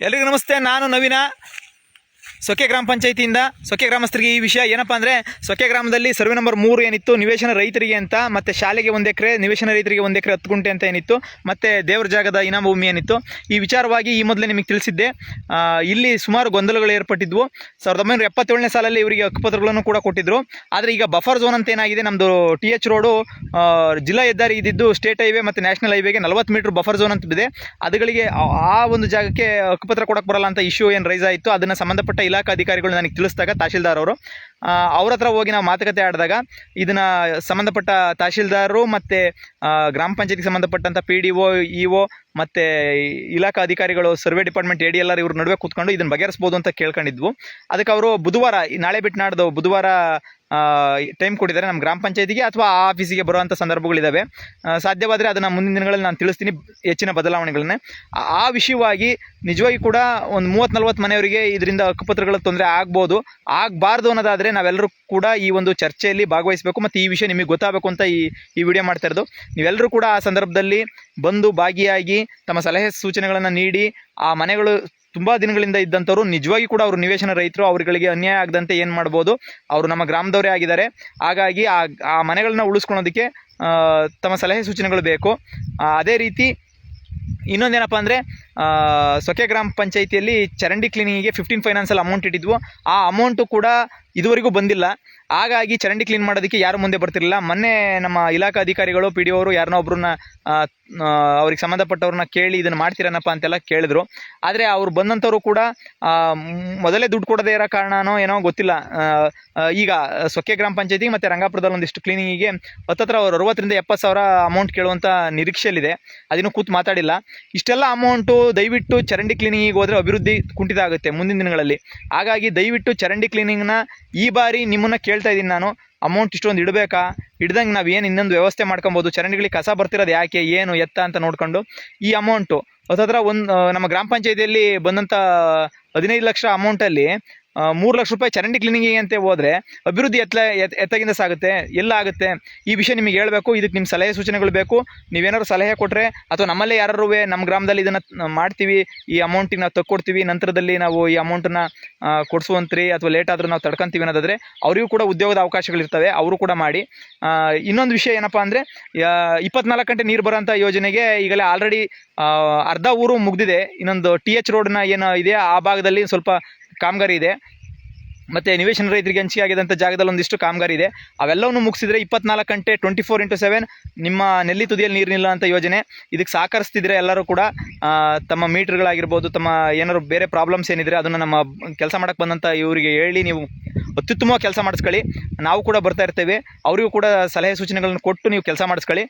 ಎಲ್ರಿಗೂ ನಮಸ್ತೆ ನಾನು ನವೀನ. ಸೊಕ್ಕೆ ಗ್ರಾಮ ಪಂಚಾಯತಿಯಿಂದ ಸೊಕ್ಕೆ ಗ್ರಾಮಸ್ಥರಿಗೆ ಈ ವಿಷಯ ಏನಪ್ಪ ಅಂದರೆ ಸೊಕ್ಕೆ ಗ್ರಾಮದಲ್ಲಿ ಸರ್ವೆ ನಂಬರ್ ಮೂರು ಏನಿತ್ತು, ನಿವೇಶನ ರೈತರಿಗೆ ಅಂತ, ಮತ್ತು ಶಾಲೆಗೆ ಒಂದು ಎಕರೆ, ನಿವೇಶನ ರೈತರಿಗೆ ಒಂದು ಎಕರೆ ಹತ್ತು ಗುಂಟೆ ಅಂತ ಏನಿತ್ತು, ಮತ್ತು ದೇವ್ರ ಜಾಗದ ಇನಾಮ ಭೂಮಿ ಏನಿತ್ತು. ಈ ವಿಚಾರವಾಗಿ ಈ ಮೊದಲೇ ನಿಮಗೆ ತಿಳಿಸಿದ್ದೆ. ಇಲ್ಲಿ ಸುಮಾರು ಗೊಂದಲಗಳು ಏರ್ಪಟ್ಟಿದ್ವು. ಸಾವಿರದ ಒಂಬೈನೂರ ಎಪ್ಪತ್ತೇಳನೇ ಸಾಲಲ್ಲಿ ಇವರಿಗೆ ಹಕ್ಕುಪತ್ರಗಳನ್ನು ಕೂಡ ಕೊಟ್ಟಿದ್ದರು ಆದರೆ ಈಗ ಬಫರ್ ಝೋನ್ ಅಂತ ಏನಾಗಿದೆ ನಮ್ಮದು ಟಿ ಎಚ್ ರೋಡು ಜಿಲ್ಲಾ ಹೆದ್ದಾರಿ ಇದ್ದಿದ್ದು ಸ್ಟೇಟ್ ಹೈವೇ ಮತ್ತು ನ್ಯಾಷನಲ್ ಹೈವೇಗೆ ನಲವತ್ತು ಮೀಟ್ರ್ ಬಫರ್ ಝೋನ್ ಅಂತ ಇದೆ. ಅದುಗಳಿಗೆ ಆ- ಒಂದು ಜಾಗಕ್ಕೆ ಹಕ್ಕುಪತ್ರ ಕೊಡಕ್ಕೆ ಬರಲ್ಲ ಅಂತ ಇಶ್ಯೂ ಏನು ರೈಸ್ ಆಯಿತು, ಅದನ್ನು ಸಂಬಂಧಪಟ್ಟ ಇಲಾಖಾ ಅಧಿಕಾರಿಗಳು ನನಗೆ ತಿಳಿಸಿದಾಗ ತಹಶೀಲ್ದಾರ್ ಅವರು ಅವ್ರ ಹತ್ರ ಹೋಗಿ ನಾವು ಮಾತುಕತೆ ಆಡಿದಾಗ ಇದನ್ನು ಸಂಬಂಧಪಟ್ಟ ತಹಶೀಲ್ದಾರರು ಮತ್ತು ಗ್ರಾಮ ಪಂಚಾಯತಿಗೆ ಸಂಬಂಧಪಟ್ಟಂಥ P D O E O ಮತ್ತು ಇಲಾಖಾ ಅಧಿಕಾರಿಗಳು, survey department A D L R ಇವ್ರ ನಡುವೆ ಕೂತ್ಕೊಂಡು ಇದನ್ನು ಬಗೆಹರಿಸ್ಬೋದು ಅಂತ ಕೇಳ್ಕೊಂಡಿದ್ವು. ಅದಕ್ಕೆ ಅವರು ಬುಧವಾರ, ನಾಳೆ ಬಿಟ್ಟು ನಾಡ್ದು ಬುಧವಾರ ಟೈಮ್ ಕೊಟ್ಟಿದ್ದಾರೆ ನಮ್ಮ ಗ್ರಾಮ ಪಂಚಾಯತಿಗೆ ಅಥವಾ ಆ ಆಫೀಸಿಗೆ ಬರುವಂಥ ಸಂದರ್ಭಗಳಿದ್ದಾವೆ ಸಾಧ್ಯವಾದರೆ ಅದನ್ನು ಮುಂದಿನ ದಿನಗಳಲ್ಲಿ ನಾನು ತಿಳಿಸ್ತೀನಿ ಹೆಚ್ಚಿನ ಬದಲಾವಣೆಗಳನ್ನೇ. ಆ- ಆ ವಿಷಯವಾಗಿ ನಿಜವಾಗಿ ಕೂಡ ಒಂದು ಮೂವತ್ತು ನಲ್ವತ್ತು ಮನೆಯವರಿಗೆ ಇದರಿಂದ ಹಕ್ಕುಪತ್ರಗಳ ತೊಂದರೆ ಆಗ್ಬೋದು. ಆಗಬಾರ್ದು ಅನ್ನೋದಾದರೆ ನಾವೆಲ್ಲರೂ ಕೂಡ ಈ ಒಂದು ಚರ್ಚೆಯಲ್ಲಿ ಭಾಗವಹಿಸಬೇಕು ಮತ್ತು ಈ ವಿಷಯ ನಿಮಗೆ ಗೊತ್ತಾಗಬೇಕು ಅಂತ ಈ ಈ ವಿಡಿಯೋ ಮಾಡ್ತಾ ಇರೋದು. ನೀವೆಲ್ಲರೂ ಕೂಡ ಆ ಸಂದರ್ಭದಲ್ಲಿ ಬಂದು ಭಾಗಿಯಾಗಿ ತಮ್ಮ ಸಲಹೆ ಸೂಚನೆಗಳನ್ನು ನೀಡಿ, ಆ ಮನೆಗಳು ತುಂಬ ದಿನಗಳಿಂದ ಇದ್ದಂಥವ್ರು, ನಿಜವಾಗಿ ಕೂಡ ಅವರು ನಿವೇಶನ ರೈತರು, ಅವರುಗಳಿಗೆ ಅನ್ಯಾಯ ಆಗದಂತೆ ಏನು ಮಾಡ್ಬೋದು, ಅವರು ನಮ್ಮ ಗ್ರಾಮದವರೇ ಆಗಿದ್ದಾರೆ. ಹಾಗಾಗಿ ಆ ಆ ಮನೆಗಳನ್ನ ಉಳಿಸ್ಕೊಳೋದಕ್ಕೆ ತಮ್ಮ ಸಲಹೆ ಸೂಚನೆಗಳು ಬೇಕು. ಅದೇ ರೀತಿ ಇನ್ನೊಂದೇನಪ್ಪ ಅಂದರೆ ಸೊಕೆ ಗ್ರಾಮ ಪಂಚಾಯಿತಿಯಲ್ಲಿ ಚರಂಡಿ ಕ್ಲೀನಿಂಗಿಗೆ ಫಿಫ್ಟೀನ್ ಫೈನಾನ್ಸಲ್ಲಿ ಅಮೌಂಟ್ ಇಟ್ಟಿದ್ವು. ಆ ಅಮೌಂಟು ಕೂಡ ಇದುವರೆಗೂ ಬಂದಿಲ್ಲ. ಹಾಗಾಗಿ ಚರಂಡಿ ಕ್ಲೀನ್ ಮಾಡೋದಕ್ಕೆ ಯಾರು ಮುಂದೆ ಬರ್ತಿರಲಿಲ್ಲ. ಮೊನ್ನೆ ನಮ್ಮ ಇಲಾಖಾ ಅಧಿಕಾರಿಗಳು ಪಿ ಡಿ ಅವರು ಯಾರನ್ನೋ ಒಬ್ಬರನ್ನ ಅವ್ರಿಗೆ ಸಂಬಂಧಪಟ್ಟವ್ರನ್ನ ಕೇಳಿ ಇದನ್ನು ಮಾಡ್ತೀರನಪ್ಪ ಅಂತೆಲ್ಲ ಕೇಳಿದ್ರು. ಆದರೆ ಅವ್ರು ಬಂದಂಥವ್ರು ಕೂಡ ಮೊದಲೇ ದುಡ್ಡು ಕೊಡದೇ ಇರೋ ಕಾರಣನೋ ಏನೋ ಗೊತ್ತಿಲ್ಲ. ಈಗ ಸೊಕ್ಕೆ ಗ್ರಾಮ ಪಂಚಾಯತಿ ಮತ್ತು ರಂಗಾಪುರದಲ್ಲಿ ಒಂದಿಷ್ಟು ಕ್ಲೀನಿಂಗಿಗೆ ಹತ್ತತ್ರ ಅವ್ರು ಅರವತ್ತರಿಂದ ಎಪ್ಪತ್ತು ಸಾವಿರ ಅಮೌಂಟ್ ಕೇಳುವಂಥ ನಿರೀಕ್ಷೆಯಲ್ಲಿದೆ. ಅದನ್ನು ಕೂತು ಮಾತಾಡಿಲ್ಲ. ಇಷ್ಟೆಲ್ಲ ಅಮೌಂಟು ದಯವಿಟ್ಟು ಚರಂಡಿ ಕ್ಲೀನಿಂಗಿಗೆ ಹೋದರೆ ಅಭಿವೃದ್ಧಿ ಕುಂಠಿತ ಆಗುತ್ತೆ ಮುಂದಿನ ದಿನಗಳಲ್ಲಿ. ಹಾಗಾಗಿ ದಯವಿಟ್ಟು ಚರಂಡಿ ಕ್ಲೀನಿಂಗ್ನ ಈ ಬಾರಿ ನಿಮ್ಮನ್ನ ಕೇಳ್ತಾ ಇದ್ದೀನಿ ನಾನು. ಅಮೌಂಟ್ ಇಷ್ಟೊಂದು ಇಡಬೇಕಾ? ಇಡ್ದಂಗೆ ನಾವು ಏನು ಇನ್ನೊಂದು ವ್ಯವಸ್ಥೆ ಮಾಡ್ಕೊಬೋದು? ಚರಂಡಿಗಳಿಗೆ ಕಸ ಬರ್ತಿರೋದು ಯಾಕೆ? ಏನು ಎತ್ತ ಅಂತ ನೋಡ್ಕೊಂಡು ಈ ಅಮೌಂಟು ಹತ್ರ ಒಂದು ನಮ್ಮ ಗ್ರಾಮ ಪಂಚಾಯತಿಯಲ್ಲಿ ಬಂದಂಥ ಹದಿನೈದು ಲಕ್ಷ ಅಮೌಂಟಲ್ಲಿ ಮೂರು ಲಕ್ಷ ರೂಪಾಯಿ ಚರಂಡಿ ಕ್ಲೀನಿಂಗಿಗೆ ಅಂತ ಹೋದರೆ ಅಭಿವೃದ್ಧಿ ಎತ್ತ ಎತ್ ಎತ್ತಗಿಂದ ಸಾಗುತ್ತೆ, ಎಲ್ಲ ಆಗುತ್ತೆ. ಈ ವಿಷಯ ನಿಮಗೆ ಹೇಳಬೇಕು, ಇದಕ್ಕೆ ನಿಮ್ಮ ಸಲಹೆ ಸೂಚನೆಗಳು ಬೇಕು. ನೀವೇನಾದ್ರು ಸಲಹೆ ಕೊಟ್ಟರೆ ಅಥವಾ ನಮ್ಮಲ್ಲೇ ಯಾರು ನಮ್ಮ ಗ್ರಾಮದಲ್ಲಿ ಇದನ್ನು ಮಾಡ್ತೀವಿ, ಈ ಅಮೌಂಟಿಗೆ ನಾವು ತಕ್ಕೊಡ್ತೀವಿ, ನಂತರದಲ್ಲಿ ನಾವು ಈ ಅಮೌಂಟನ್ನು ಕೊಡಿಸುವಂತ್ರಿ ಅಥವಾ ಲೇಟ್ ಆದರೂ ನಾವು ತಡ್ಕೊಂತೀವಿ ಅನ್ನೋದಾದರೆ ಅವರಿಗೂ ಕೂಡ ಉದ್ಯೋಗದ ಅವಕಾಶಗಳಿರ್ತವೆ, ಅವರು ಕೂಡ ಮಾಡಿ. ಇನ್ನೊಂದು ವಿಷಯ ಏನಪ್ಪ ಅಂದರೆ ಇಪ್ಪತ್ನಾಲ್ಕು ಗಂಟೆ ನೀರು ಬರೋಂಥ ಯೋಜನೆಗೆ ಈಗಲೇ ಆಲ್ರೆಡಿ ಅರ್ಧ ಊರು ಮುಗ್ದಿದೆ. ಇನ್ನೊಂದು ಟಿ ಎಚ್ ರೋಡ್ನ ಏನು ಇದೆ, ಆ ಭಾಗದಲ್ಲಿ ಸ್ವಲ್ಪ ಕಾಮಗಾರಿ ಇದೆ. ಮತ್ತು ನಿವೇಶನ ರೈತರಿಗೆ ಹಂಚಿಕೆ ಆಗಿದಂಥ ಜಾಗದಲ್ಲಿ ಒಂದಿಷ್ಟು ಕಾಮಗಾರಿ ಇದೆ. ಅವೆಲ್ಲವನ್ನು ಮುಗಿಸಿದ್ರೆ ಇಪ್ಪತ್ನಾಲ್ಕು ಗಂಟೆ ಟ್ವೆಂಟಿ ಫೋರ್ ಇಂಟು ಸೆವೆನ್ ನಿಮ್ಮ ನೆಲ್ಲಿ ತುದಿಯಲ್ಲಿ ನೀರು ನಿಲ್ಲ ಅಂತ ಯೋಜನೆ. ಇದಕ್ಕೆ ಸಹಕರಿಸ್ತಿದ್ರೆ ಎಲ್ಲರೂ ಕೂಡ ತಮ್ಮ ಮೀಟ್ರ್ಗಳಾಗಿರ್ಬೋದು, ತಮ್ಮ ಏನಾದ್ರು ಬೇರೆ ಪ್ರಾಬ್ಲಮ್ಸ್ ಏನಿದ್ರೆ ಅದನ್ನು ನಮ್ಮ ಕೆಲಸ ಮಾಡೋಕ್ಕೆ ಬಂದಂಥ ಇವರಿಗೆ ಹೇಳಿ ನೀವು ಅತ್ಯುತ್ತಮ ಕೆಲಸ ಮಾಡಿಸ್ಕೊಳ್ಳಿ. ನಾವು ಕೂಡ ಬರ್ತಾ ಇರ್ತೇವೆ. ಅವರಿಗೂ ಕೂಡ ಸಲಹೆ ಸೂಚನೆಗಳನ್ನು ಕೊಟ್ಟು ನೀವು ಕೆಲಸ ಮಾಡಿಸ್ಕೊಳ್ಳಿ.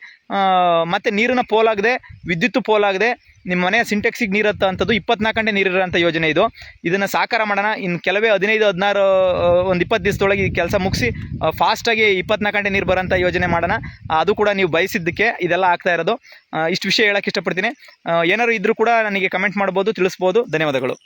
ಮತ್ತು ನೀರನ್ನು ಪೋಲಾಗದೆ, ವಿದ್ಯುತ್ ಪೋಲಾಗದೆ ನಿಮ್ಮ ಮನೆಯ ಸಿಂಟೆಕ್ಸಿಗೆ ನೀರು ಹತ್ತಂಥದ್ದು ಇಪ್ಪತ್ನಾಲ್ಕು ಗಂಟೆ ನೀರಿರೋಂಥ ಯೋಜನೆ ಇದು. ಇದನ್ನು ಸಾಕಾರ ಮಾಡೋಣ. ಇನ್ನು ಕೆಲವೇ ಹದಿನೈದು, ಹದಿನಾರು ಒಂದು ಇಪ್ಪತ್ತು ದಿವಸದೊಳಗೆ ಈ ಕೆಲಸ ಮುಗಿಸಿ ಫಾಸ್ಟಾಗಿ ಇಪ್ಪತ್ನಾಲ್ಕು ಗಂಟೆ ನೀರು ಬರೋಂಥ ಯೋಜನೆ ಮಾಡೋಣ. ಅದು ಕೂಡ ನೀವು ಬಯಸಿದ್ದಕ್ಕೆ ಇದೆಲ್ಲ ಆಗ್ತಾ ಇರೋದು. ಇಷ್ಟು ವಿಷಯ ಹೇಳೋಕ್ಕೆ ಇಷ್ಟಪಡ್ತೀನಿ. ಏನಾರು ಇದ್ದರೂ ಕೂಡ ನನಗೆ ಕಮೆಂಟ್ ಮಾಡ್ಬೋದು, ತಿಳಿಸ್ಬೋದು. ಧನ್ಯವಾದಗಳು.